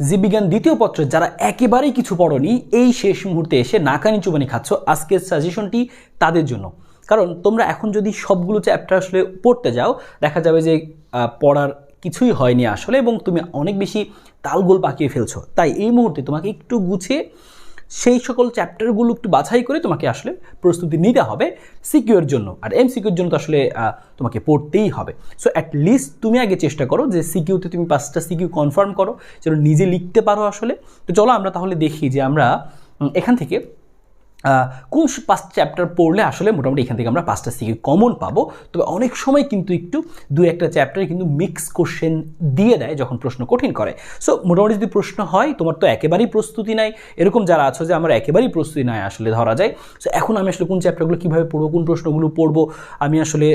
জীববিজ্ঞান দ্বিতীয় পত্রে যারা একেবারেই কিছু পড়নি, এই শেষ মুহূর্তে এসে নাকানি চুবানি খাচ্ছ আজকের সাজেশনটি তাদের জন্য। কারণ তোমরা এখন যদি সবগুলো চ্যাপ্টার আসলে পড়তে যাও, দেখা যাবে যে পড়ার কিছুই হয়নি আসলে এবং তুমি অনেক বেশি তালগোল পাকিয়ে ফেলছো। তাই এই মুহূর্তে তোমাকে একটু গুছিয়ে সেই সকল চ্যাপ্টারগুলো একটু বাছাই করে তোমাকে আসলে প্রস্তুতি নিতে হবে সিকিউর জন্য। আর এম সিকিউর জন্য তো আসলে তোমাকে পড়তেই হবে। সো অ্যাট লিস্ট তুমি আগে চেষ্টা করো যে সিকিউতে তুমি পাঁচটা সিকিউ কনফার্ম করো, যেন নিজে লিখতে পারো আসলে। তো চলো আমরা তাহলে দেখি যে আমরা এখান থেকে কোন পাঁচ চ্যাপ্টার পড়লে আসলে মোটামুটি এখান থেকে আমরা পাঁচটা সিকিউ কমন পাবো। তবে অনেক সময় কিন্তু একটু দু একটা চ্যাপ্টারে কিন্তু মিক্স কোশ্চেন দিয়ে দেয় যখন প্রশ্ন কঠিন করে। সো মোটামুটি যদি প্রশ্ন হয়, তোমার তো একেবারেই প্রস্তুতি নাই। এরকম যারা আছো যে আমার একেবারেই প্রস্তুতি নাই আসলে ধরা যায়। সো এখন আমি আসলে কোন চ্যাপ্টারগুলো কীভাবে পড়ব, কোন প্রশ্নগুলো পড়ব, আমি আসলে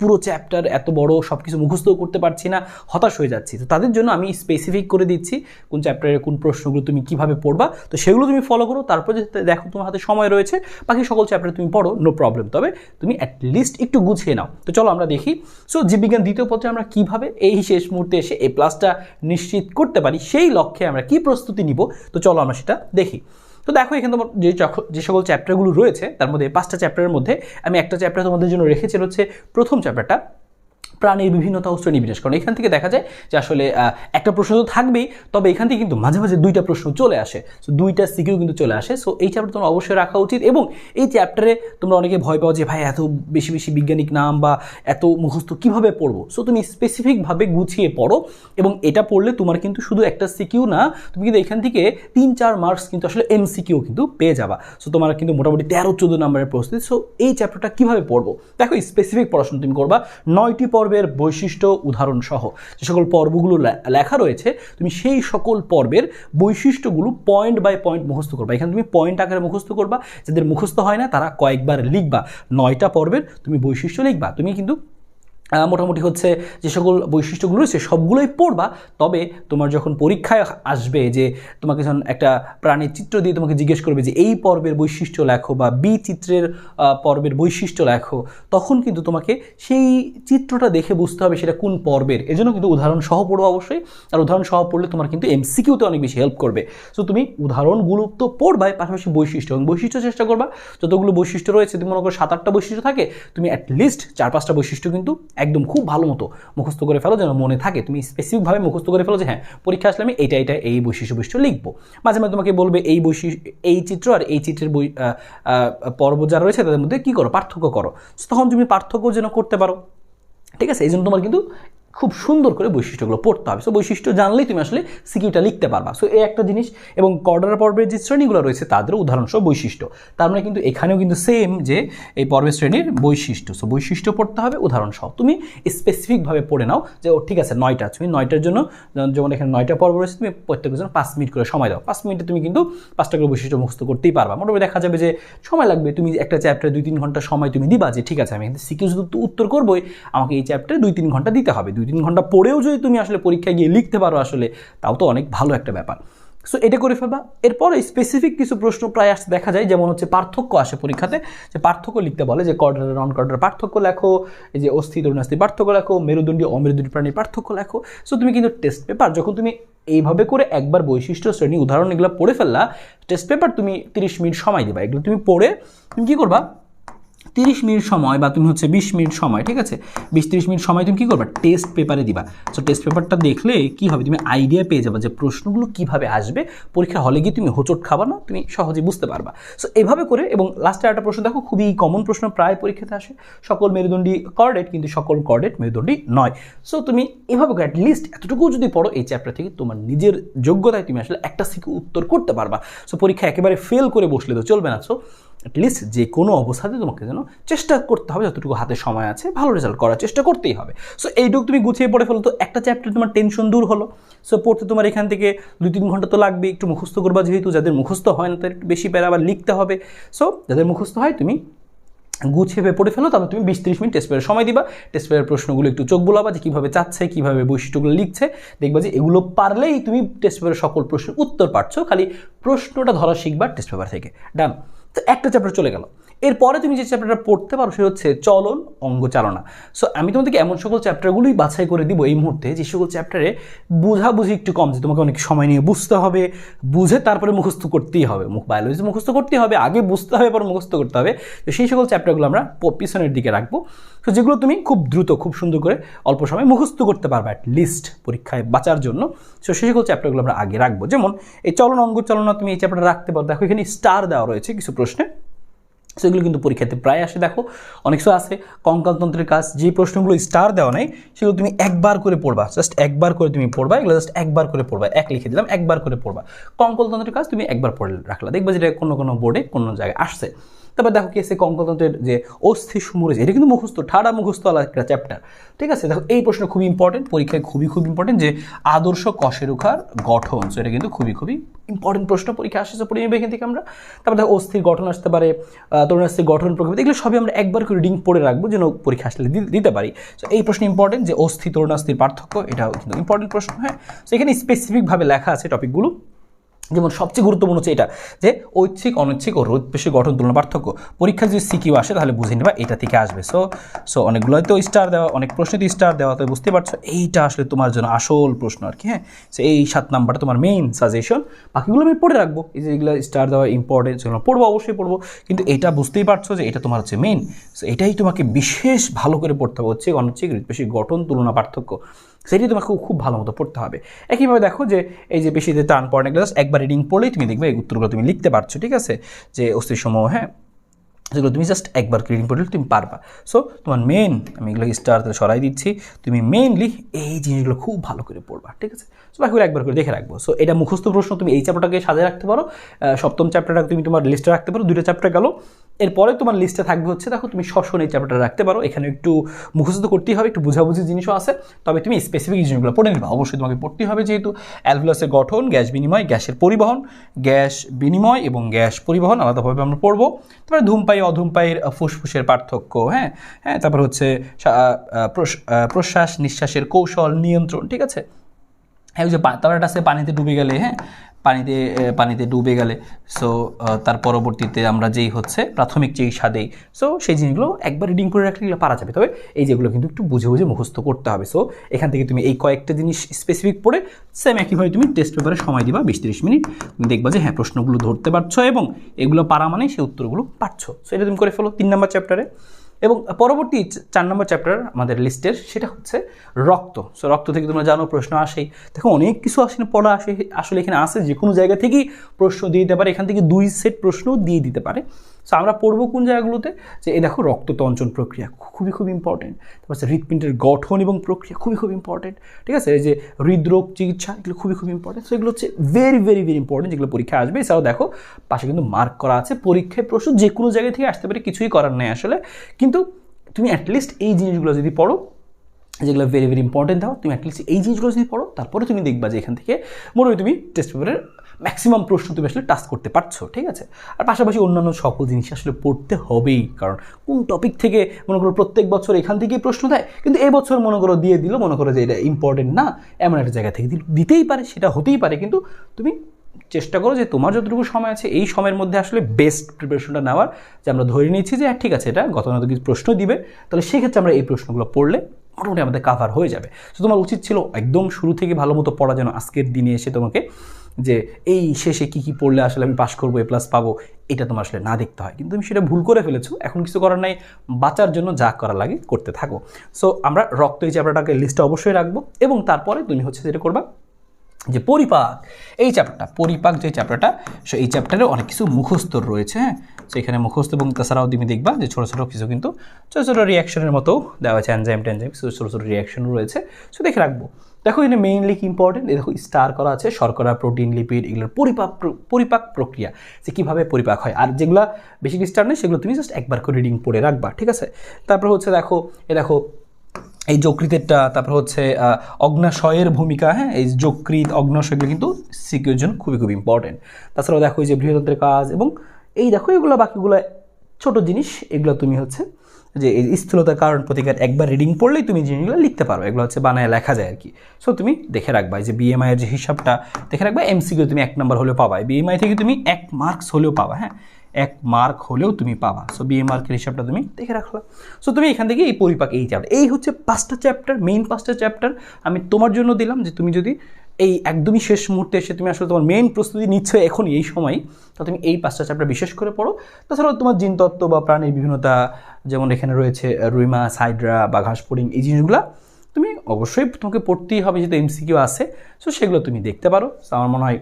পুরো চ্যাপ্টার এত বড় সব কিছু মুখস্থ করতে পারছি না, হতাশ হয়ে যাচ্ছি। তো তাদের জন্য আমি স্পেসিফিক করে দিচ্ছি কোন চ্যাপ্টারের কোন প্রশ্নগুলো তুমি কীভাবে পড়বা। তো সেগুলো তুমি ফলো করো, তারপর যদি দেখো তোমার হাতে সময় রয়েছে, বাকি সকল চ্যাপ্টার তুমি পড়ো নো প্রবলেম তবে তুমি অ্যাটলিস্ট একটু গুছিয়ে নাও। তো চলো আমরা দেখি। সো জীববিজ্ঞান দ্বিতীয় পত্রে আমরা কীভাবে এই শেষ মুহূর্তে এসে এ প্লাসটা নিশ্চিত করতে পারি, সেই লক্ষ্যে আমরা কি প্রস্তুতি নিব? তো চলো আমরা সেটা দেখি। তো দেখো, এখানে তোমার যে যে সকল চ্যাপ্টারগুলো রয়েছে, তার মধ্যে পাঁচটা চ্যাপ্টারের মধ্যে আমি একটা চ্যাপ্টার তোমাদের জন্য রেখেছি হচ্ছে প্রথম চ্যাপ্টারটা প্রাণীর বিভিন্নতা ও শ্রেণি বিন্যাস কারণ এখান থেকে দেখা যায় যে আসলে একটা প্রশ্ন তো থাকবেই, তবে এখান থেকে কিন্তু মাঝে মাঝে দুইটা প্রশ্ন চলে আসে। সো দুইটা সিকিউ কিন্তু চলে আসে। সো এই চ্যাপ্টার তোমরা অবশ্যই রাখা উচিত এবং এই চ্যাপ্টারে তোমরা অনেকে ভয় পাও যে, ভাই, এত বেশি বেশি বৈজ্ঞানিক নাম বা এত মুখস্থ কীভাবে পড়ব? সো তুমি স্পেসিফিকভাবে গুছিয়ে পড়ো এবং এটা পড়লে তোমার কিন্তু শুধু একটা সিকিউ না, তুমি কিন্তু এখান থেকে তিন চার মার্কস কিন্তু আসলে এমসিকিউ কিন্তু পেয়ে যাবা। সো তোমার কিন্তু মোটামুটি তেরো চোদ্দ নম্বরের প্রস্তুতি। সো এই চ্যাপ্টারটা কীভাবে পড়ব? দেখো স্পেসিফিক পড়াশোনা তুমি করবা। নয়টি পর্বের বৈশিষ্ট্য উদাহরণ সহ যে সকল পর্বগুলো লেখা রয়েছে, তুমি সেই সকল পর্বের বৈশিষ্ট্যগুলো পয়েন্ট বাই পয়েন্ট মুখস্থ করবা। এখানে তুমি পয়েন্ট আকারে মুখস্থ করবা, যাদের মুখস্থ হয় না তারা কয়েকবার লিখবা। নয়টা পর্বের তুমি বৈশিষ্ট্য লিখবা। তুমি কিন্তু মোটামুটি হচ্ছে যে সকল বৈশিষ্ট্যগুলো রয়েছে, সবগুলোই পড়বা। তবে তোমার যখন পরীক্ষায় আসবে যে তোমাকে যখন একটা প্রাণীর চিত্র দিয়ে তোমাকে জিজ্ঞেস করবে যে এই পর্বের বৈশিষ্ট্য লেখো বা বি চিত্রের পর্বের বৈশিষ্ট্য লেখো, তখন কিন্তু তোমাকে সেই চিত্রটা দেখে বুঝতে হবে সেটা কোন পর্বের। এজন্য কিন্তু উদাহরণ সহ পড়ো অবশ্যই। আর উদাহরণ সহ পড়লে তোমার কিন্তু এমসিকিউতে অনেক বেশি হেল্প করবে। সো তুমি উদাহরণগুলো তো পড়বাই, পাশাপাশি বৈশিষ্ট্য। এবং বৈশিষ্ট্য চেষ্টা করবা, যতগুলো বৈশিষ্ট্য রয়েছে, তুমি মনে করো সাত আটটা বৈশিষ্ট্য থাকে, তুমি অ্যাটলিস্ট চার পাঁচটা বৈশিষ্ট্য কিন্তু একদম খুব ভালো মতো মুখস্থ করে ফেলো, যেন মনে থাকে। তুমি স্পেসিফিকভাবে মুখস্থ করে ফেলো যে হ্যাঁ পরীক্ষা আসলে আমি এইটা এটা, এই বৈশিষ্ট্য বৈশিষ্ট্য লিখব। মাঝে মাঝে তোমাকে বলবে, এই বৈশিষ্ট্য, এই চিত্র আর এই চিত্রের বই পর্ব যারা রয়েছে, তাদের মধ্যে কী করো? পার্থক্য করো। তখন তুমি পার্থক্য যেন করতে পারো। ঠিক আছে? এই জন্য তোমার কিন্তু খুব সুন্দর করে বৈশিষ্ট্যগুলো পড়তে হবে। সো বৈশিষ্ট্য জানলেই তুমি আসলে সিকিউটা লিখতে পারবা। সো এই একটা জিনিস এবং কর্ডার পর্বের যে শ্রেণীগুলো রয়েছে তাদের উদাহরণসহ বৈশিষ্ট্য। তার মানে কিন্তু এখানেও কিন্তু সেম যে এই পর্বের শ্রেণির বৈশিষ্ট্য। সো বৈশিষ্ট্য পড়তে হবে উদাহরণসহ তুমি স্পেসিফিকভাবে পড়ে নাও যে, ও, ঠিক আছে, নয়টা। তুমি নয়টার জন্য যেমন এখানে নয়টা পর্ব রয়েছে, তুমি প্রত্যেকের জন্য পাঁচ মিনিট করে সময় দাও। পাঁচ মিনিটে তুমি কিন্তু পাঁচটা করে বৈশিষ্ট্য মুখস্থ করতেই পারবা। মোটামুটি দেখা যাবে যে, সময় লাগবে। তুমি একটা চ্যাপ্টারে দুই তিন ঘণ্টা সময় তুমি দিবা যে, ঠিক আছে, আমি কিন্তু সিকিউ উত্তর করবোই। আমাকে এই চ্যাপ্টারে দুই তিন ঘণ্টা দিতে হবে। দুই তিন ঘণ্টা পড়েও যদি তুমি আসলে পরীক্ষায় গিয়ে লিখতে পারো আসলে, তাও তো অনেক ভালো একটা ব্যাপার। সো এটা করে ফেলবা। এরপরে স্পেসিফিক কিছু প্রশ্ন প্রায় আসতে দেখা যায়, যেমন হচ্ছে পার্থক্য আসে পরীক্ষাতে। যে পার্থক্য লিখতে বলে যে কর্ডার নন কর্ডার পার্থক্য লেখো, এই যে অস্থি তরুণাস্থি পার্থক্য লেখো, মেরুদণ্ডী অমেরুদণ্ডী প্রাণীর পার্থক্য লেখো। সো তুমি কিন্তু টেস্ট পেপার যখন তুমি এইভাবে করে একবার বৈশিষ্ট্য, শ্রেণি, উদাহরণ এগুলো পড়ে ফেললা টেস্ট পেপার তুমি তিরিশ মিনিট সময় দিবা। এগুলো তুমি পড়ে, তুমি কী করবা? তিরিশ মিনিট সময় বা তুমি হচ্ছে বিশ মিনিট সময়, ঠিক আছে? বিশ তিরিশ মিনিট সময় তুমি কী করবা? টেস্ট পেপারে দিবা। সো টেস্ট পেপারটা দেখলে কি হবে? তুমি আইডিয়া পেয়ে যাবে যে প্রশ্নগুলো কীভাবে আসবে। পরীক্ষা হলে গিয়ে তুমি হোঁচট খাবা না, তুমি সহজে বুঝতে পারবা। সো এভাবে করে এবং লাস্টে একটা প্রশ্ন দেখো, খুবই কমন প্রশ্ন, প্রায় পরীক্ষাতে আসে। সকল মেরুদণ্ডী কর্ডেট কিন্তু সকল কর্ডেট মেরুদণ্ডী নয়। সো তুমি এভাবে করে অ্যাটলিস্ট এতটুকু যদি পড়ো, এই চ্যাপ্টার থেকে তোমার নিজের যোগ্যতায় তুমি আসলে একটা সিকে উত্তর করতে পারবা। সো পরীক্ষা একেবারে ফেল করে বসলে তো চলবে না। সো অ্যাটলিস্ট যে কোনো অবস্থাতে তোমাকে যেন চেষ্টা করতে হবে, যতটুকু হাতে সময় আছে, ভালো রেজাল্ট করার চেষ্টা করতেই হবে। সো এইটুকু তুমি গুছিয়ে পড়ে ফেলো তো, একটা চ্যাপ্টার তোমার টেনশন দূর হলো। সো পড়তে তোমার এখান থেকে দুই তিন ঘণ্টা তো লাগবে একটু মুখস্থ করবা যেহেতু, যাদের মুখস্থ হয় না তাদের একটু বেশি প্যারা আবার লিখতে হবে। সো যাদের মুখস্থ হয় তুমি গুছিয়ে পড়ে ফেলো, তারপর তুমি বিশ তিরিশ মিনিট টেস্ট পেপারের সময় দিবা। টেস্ট পেপারের প্রশ্নগুলো একটু চোখ বোলাবা যে কীভাবে চাচ্ছে, কীভাবে বৈশিষ্ট্যগুলো লিখছে। দেখবা যে এগুলো পারলেই তুমি টেস্ট পেপারের সকল প্রশ্নের উত্তর পারছ খালি প্রশ্নটা ধরা শিখবা টেস্ট পেপার থেকে। ডান তো একটা চ্যাপ্টার চলে গেল। এরপরে তুমি যে চ্যাপ্টারটা পড়তে পারো, সেটা হচ্ছে চলন অঙ্গ চালনা সো আমি তোমাদেরকে এমন সকল চ্যাপ্টারগুলোই বাছাই করে দিব এই মুহূর্তে, যে সকল চ্যাপ্টারে বুঝাবুঝি একটু কম, যে তোমাকে অনেক সময় নিয়ে বুঝতে হবে, বুঝে তারপরে মুখস্থ করতেই হবে। মুখ বায়োলজি মুখস্থ করতেই হবে, আগে বুঝতে হবে, পর মুখস্থ করতে হবে। তো সেই সকল চ্যাপ্টারগুলো আমরা পিছনের দিকে রাখব। তো যেগুলো তুমি খুব দ্রুত, খুব সুন্দর করে অল্প সময় মুখস্থ করতে পারবে অ্যাট লিস্ট পরীক্ষায় বাঁচার জন্য। সো সেই সকল চ্যাপ্টারগুলো আমরা আগে রাখব। যেমন এই চলন অঙ্গ চালনা তুমি এই চ্যাপ্টারটা রাখতে পারো। দেখো এখানে স্টার দেওয়া রয়েছে কিছু প্রশ্নে। সেগুলো কিন্তু পরীক্ষাতে প্রায় আসে। দেখো, অনেক সময় আসে কঙ্কালতন্ত্রের কাজ, যে প্রশ্নগুলো স্টার দেওয়া নেই, সেগুলো তুমি একবার করে পড়বা। জাস্ট একবার করে তুমি পড়বা, এগুলো জাস্ট একবার করে পড়বা। এক লিখে দিলাম, একবার করে পড়বা। কঙ্কলতন্ত্রের কাজ তুমি একবার পড়ে রাখলা। দেখবা যেটা কোনো কোনো বোর্ডে কোনো জায়গায় আসছে। তারপর দেখো কি আছে, কঙ্কলতন্ত্রের যে অস্থি সমূহ রয়েছে এটা কিন্তু মুখস্থ, ঠাড়া মুখস্থ একটা চ্যাপ্টার ঠিক আছে? দেখো, এই প্রশ্ন খুবই ইম্পর্টেন্ট পরীক্ষায় খুবই খুব ইম্পর্টেন্ট যে, আদর্শ কশেরুখার গঠন। সো এটা কিন্তু খুবই খুবই ইম্পর্টেন্ট প্রশ্ন, পরীক্ষা আসে পড়ে নেবে এখান থেকে আমরা। তারপর দেখো অস্থির গঠন আসতে পারে তরুণাস্থির গঠন প্রকৃতি। এগুলো সবই আমরা একবার করে রিডিং পড়ে রাখব যেন পরীক্ষা আসলে দিতে পারি। সো এই প্রশ্ন ইম্পর্টেন্ট যে অস্থি তরুণাস্থির পার্থক্য, এটাও কিন্তু ইম্পর্টেন্ট প্রশ্ন হ্যাঁ? সো এখানে স্পেসিফিকভাবে লেখা আছে টপিকগুলো যেমন সবচেয়ে গুরুত্বপূর্ণ হচ্ছে এটা, যে ঐচ্ছিক, অনৈচ্ছিক ও রোধপেশী গঠন তুলনা পার্থক্য। পরীক্ষা যদি সিকিউ আসে, তাহলে বুঝে নেবা এটা থেকে আসবে। সো সো অনেকগুলো তো স্টার দেওয়া, অনেক প্রশ্নে তো স্টার দেওয়া, তো বুঝতে পারছ। এইটা আসলে তোমার জন্য আসল প্রশ্ন আর কি হ্যাঁ? সো এই সাত নাম্বারটা তোমার মেইন সাজেশন বাকিগুলো আমি পড়ে রাখব। এই যে এগুলো স্টার দেওয়া ইম্পর্টেন্ট সেগুলো পড়ব, অবশ্যই পড়ব। কিন্তু এটা বুঝতেই পারছ যে এটা তোমার হচ্ছে মেইন সো এটাই তোমাকে বিশেষ ভালো করে পড়তে হবে। হচ্ছে অনৈচ্ছিক, রোধপেশী গঠন তুলনা পার্থক্য। সেটি তোমাকে খুব ভালো মতো পড়তে হবে। একইভাবে দেখো যে, এই যে বেশি বেশিতে টান পড়ে জাস্ট একবার রিডিং পড়লেই তুমি দেখবে এই উত্তরগুলো তুমি লিখতে পারছ, ঠিক আছে? যে অস্থির সমূহ হ্যাঁ? যেগুলো তুমি জাস্ট একবার রিডিং পড়লে তুমি পারবা। সো তোমার মেন আমি এগুলো স্টার তাহলে সরাই দিচ্ছি, তুমি মেনলি এই জিনিসগুলো খুব ভালো করে পড়বা, ঠিক আছে? সো বাকিগুলো একবার করে দেখে রাখব। সো এটা মুখস্থ প্রশ্ন, তুমি এই চ্যাপ্টারটাকে সাজিয়ে রাখতে পারো সপ্তম চ্যাপ্টারটা তুমি তোমার লিস্টে রাখতে পারো দুটো চ্যাপ্টার গেল। এরপরে তোমার লিস্টে থাকবে হচ্ছে দেখো তুমি শ্বসন এই চ্যাপ্টারটা রাখতে পারো। এখানে একটু মুখস্থ করতেই হবে একটু বুঝাবুঝি জিনিসও আছে। তবে তুমি স্পেসিফিক জিনিসগুলো পড়ে নিবা। অবশ্যই তোমাকে পড়তেই হবে যেহেতু অ্যালভুলাসের গঠন গ্যাস বিনিময় গ্যাসের পরিবহন গ্যাস বিনিময় এবং গ্যাস পরিবহন আলাদাভাবে আমরা পড়ব। তারপরে ধূমপায়ী অধূমপায়ীর আহ, ফুসফুসের পার্থক্য হ্যাঁ? হ্যাঁ তারপর হচ্ছে প্রশ্বাস নিঃশ্বাসের কৌশল নিয়ন্ত্রণ ঠিক আছে? হ্যাঁ ওই যে তারপর একটা আছে পানিতে ডুবে গেলে হ্যাঁ? পানিতে পানিতে ডুবে গেলে। সো তার পরবর্তীতে আমরা যেই হচ্ছে, প্রাথমিক যেই স্বাদেই সো সেই জিনিসগুলো একবার রিডিং করে রাখলে এগুলো পারা যাবে। তবে এই যেগুলো কিন্তু একটু বুঝে বুঝে মুখস্থ করতে হবে। সো এখান থেকে তুমি এই কয়েকটা জিনিস স্পেসিফিক পড়ে সেম একইভাবে তুমি টেস্ট পেপারে সময় দিবা, বিশ তিরিশ মিনিট। তুমি দেখবা যে হ্যাঁ প্রশ্নগুলো ধরতে পারছ এবং এগুলো পারা মানে সেই উত্তরগুলো পারছ সো এটা তুমি করে ফেলো, তিন নম্বর চ্যাপ্টারে এবং পরবর্তী চার নম্বর চ্যাপ্টার আমাদের লিস্টের সেটা হচ্ছে রক্ত। সো রক্ত থেকে তোমরা জানো, প্রশ্ন আসেই। দেখো, অনেক কিছু আসে, পড়া আসে, আসলে এখানে আসে যে কোনো জায়গা থেকেই প্রশ্ন দিয়ে দিতে পারে, এখান থেকে দুই সেট প্রশ্ন দিয়ে দিতে পারে। সো আমরা পড়ব কোন জায়গাগুলোতে? যে এই দেখো রক্ততঞ্চন প্রক্রিয়া খুবই খুব ইম্পর্টেন্ট তারপর হচ্ছে হৃৎপিণ্ডের গঠন এবং প্রক্রিয়া খুবই খুব ইম্পর্টেন্ট ঠিক আছে? এই যে হৃদরোগ চিকিৎসা, এগুলো খুবই খুব ইম্পর্টেন্ট সো এগুলো হচ্ছে ভেরি ভেরি ভেরি ইম্পর্টেন্ট যেগুলো পরীক্ষা আসবে। এছাড়াও দেখো, পাশে কিন্তু মার্ক করা আছে। পরীক্ষায় প্রশ্ন যে কোনো জায়গা থেকে আসতে পারে, কিছুই করার নেই আসলে। কিন্তু তুমি অ্যাটলিস্ট এই জিনিসগুলো যদি পড়ো, যেগুলো ভেরি ভেরি ইম্পর্টেন্ট দাও তুমি অ্যাটলিস্ট এই জিনিসগুলো যদি পড়ো, তারপরে তুমি দেখবা যে এখান থেকে মনে হয় তুমি টেস্ট পেপারের ম্যাক্সিমাম প্রশ্ন তুমি আসলে টাস্ক করতে পারছ, ঠিক আছে? আর পাশাপাশি অন্যান্য সকল জিনিস আসলে পড়তে হবেই, কারণ কোন টপিক থেকে মনে করো প্রত্যেক বছর এখান থেকেই প্রশ্ন দেয়, কিন্তু এবছর মনে করো দিয়ে দিল, মনে করো যে এটা ইম্পর্টেন্ট না, এমন একটা জায়গা থেকে দিতেই পারে, সেটা হতেই পারে, কিন্তু তুমি চেষ্টা করো যে তোমার যতটুকু সময় আছে, এই সময়ের মধ্যে আসলে বেস্ট প্রিপারেশনটা নেওয়ার, যে আমরা ধরে নিচ্ছি যে হ্যাঁ ঠিক আছে, এটা গত না কিছু প্রশ্ন দিবে, তাহলে সেক্ষেত্রে আমরা এই প্রশ্নগুলো পড়লে মোটামুটি আমাদের কাভার হয়ে যাবে। তো তোমার উচিত ছিল একদম শুরু থেকে ভালো মতো পড়া যেন আজকের দিনে এসে তোমাকে যে এই শেষে কি কি পড়লে আসলে আমি পাস করব, এ প্লাস পাবো, এটা তোমার আসলে না দেখতে হয়। কিন্তু তুমি সেটা ভুল করে ফেলেছো, এখন কিছু করার নাই, বাঁচার জন্য যা করা লাগে করতে থাকো। সো আমরা রক্ত এই চ্যাপ্টারটাকে লিস্টে অবশ্যই রাখব এবং তারপরে তুমি হচ্ছে যেটা করবা, যে পরিপাক। এই চ্যাপ্টারটা, পরিপাক যে চ্যাপ্টারটা, সো এই চ্যাপ্টারে অনেক কিছু মুখস্থ রয়েছে হ্যাঁ? সো এখানে মুখস্থ এবং তাছাড়াও তুমি দেখবা যে ছোটো ছোটো কিছু কিন্তু ছোটো ছোটো রিয়াকশনের মতো দেওয়া আছে অ্যানজাইম ট্যানজাইম ছোটো ছোটো রিয়াকশনও রয়েছে। সো দেখে রাখব। দেখো এখানে মেইনলি কি ইম্পর্টেন্ট দেখো স্টার করা আছে, শর্করা প্রোটিন লিপিড এগুলোর পরিপাক পরিপাক প্রক্রিয়া, যে কীভাবে পরিপাক হয়। আর যেগুলো বেশি স্টার নেই, সেগুলো তুমি জাস্ট একবার করে রিডিং পড়ে রাখবা, ঠিক আছে? তারপর হচ্ছে দেখো, এ দেখো, এই যকৃতেরটা, তারপর হচ্ছে অগ্নাশয়ের ভূমিকা হ্যাঁ? এই যকৃত অগ্নাশয়গুলো কিন্তু সিকিউর জন্য খুবই খুব ইম্পর্টেন্ট তাছাড়াও দেখো এই যে বৃহতন্ত্রের কাজ এবং এই দেখো এগুলো বাকিগুলো ছোট জিনিস, এগুলো তুমি হচ্ছে যে এই স্থূলতার কারণ প্রতিকার একবার রিডিং পড়লেই তুমি জিনিসগুলো লিখতে পারো, এগুলো হচ্ছে বানায় লেখা যায় আর কি। সো তুমি দেখে রাখবা যে বিএমআই এর যে হিসাবটা, দেখে রাখবা এমসিকিউ তুমি এক নম্বর হলেও পাবা। বিএমআই থেকে তুমি এক মার্কস হলেও পাবা হ্যাঁ? এক মার্ক হলেও তুমি পাবা। সো বিএ মার্কের হিসাবটা তুমি দেখে রাখলা। সো তুমি এখান থেকে এই পরিপাক এই চ্যাপ্টার এই হচ্ছে পাঁচটা চ্যাপ্টার মেইন পাঁচটা চ্যাপ্টার আমি তোমার জন্য দিলাম যে তুমি যদি এই একদমই শেষ মুহূর্তে এসে তুমি আসলে তোমার মেইন প্রস্তুতি নিচ্ছ এখনই, এই সময়। তো তুমি এই পাঁচটা চ্যাপ্টার বিশেষ করে পড়ো। তাছাড়াও তোমার জিনতত্ত্ব বা প্রাণীর বিভিন্নতা, যেমন এখানে রয়েছে রুইমা, সাইড্রা বা ঘাসপুরিং এই জিনিসগুলো তুমি অবশ্যই তোমাকে পড়তেই হবে, যেহেতু এমসিকিউ আছে। সো সেগুলো তুমি দেখতে পারো। আমার মনে হয়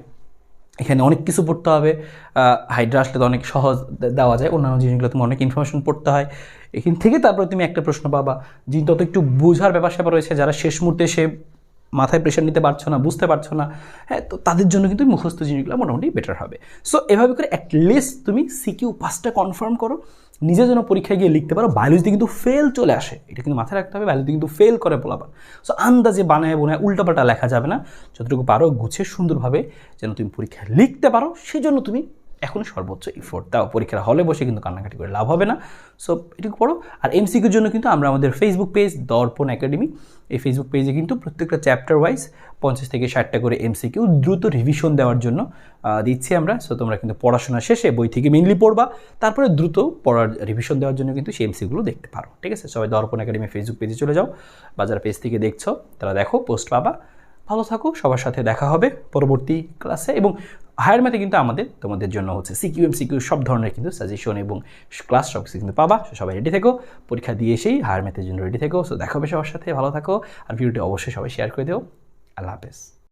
এখানে অনেক কিছু পড়তে হবে। হাইড্রা আসলে তো অনেক সহজ দেওয়া যায়। অন্যান্য জিনিসগুলো তুমি অনেক ইনফরমেশন পড়তে হয়। এখান থেকে তারপরে তুমি একটা প্রশ্ন পাবা। যিনি তত একটু বোঝার ব্যাপার স্যাপার রয়েছে। যারা শেষ মুহূর্তে সে মাথায় প্রেশার নিতে পারছ না, বুঝতে পারছ না হ্যাঁ তো তাদের জন্য কিন্তু মুখস্থ জিনিসগুলো মোটামুটি বেটার হবে। সো এভাবে করে অ্যাটলিস্ট তুমি সিকিউ পাসটা কনফার্ম করো, নিজের জন্য পরীক্ষায় গিয়ে লিখতে পারো বায়োলজিতে কিন্তু ফেল চলে আসে। এটা কিন্তু মাথায় রাখতে হবে বায়োলজিতে কিন্তু ফেল করে বলাবার সো আন্দাজে বানায় বোনায় উল্টাপাল্টা লেখা যাবে না। যতটুকু পারো গুছিয়ে সুন্দরভাবে যেন তুমি পরীক্ষায় লিখতে পারো সেই জন্য তুমি এখনই সর্বোচ্চ ইফোর্ট দাও পরীক্ষার হলে বসে কিন্তু কান্নাকাটি করে লাভ হবে না। সো এটুকু পড়ো। আর এমসিকিউর জন্য কিন্তু আমরা আমাদের ফেসবুক পেজ দর্পণ একাডেমি এই ফেসবুক পেজে কিন্তু প্রত্যেকটা চ্যাপ্টার ওয়াইজ পঞ্চাশ থেকে ষাটটা করে এমসিকিউ দ্রুত রিভিশন দেওয়ার জন্য দিচ্ছি আমরা। সো তোমরা কিন্তু পড়াশোনা শেষে বই থেকে মেনলি পড়বা। তারপরে দ্রুত পড়ার রিভিশন দেওয়ার জন্য কিন্তু সেই এমসিগুলো দেখতে পারো। ঠিক আছে? সবাই দর্পণ একাডেমি ফেসবুক পেজে চলে যাও। বাজার পেজ থেকে দেখছ, তারা দেখো পোস্ট পাবা। ভালো থাকো, সবার সাথে দেখা হবে পরবর্তী ক্লাসে এবং হায়ার ম্যাথে কিন্তু আমাদের তোমাদের জন্য হচ্ছে সিকিউ এম সিকিউ সব ধরনের কিন্তু সাজেশন এবং ক্লাস সব কিছু কিন্তু পাবা। সবাই রেডি থেকো। পরীক্ষা দিয়ে এসেই হায়ার ম্যাথের জন্য রেডি থেকো। সো দেখা হবে সবার সাথে। ভালো থাকো। আর ভিডিওটি অবশ্যই সবাই শেয়ার করে দেও। আল্লাহ হাফেজ।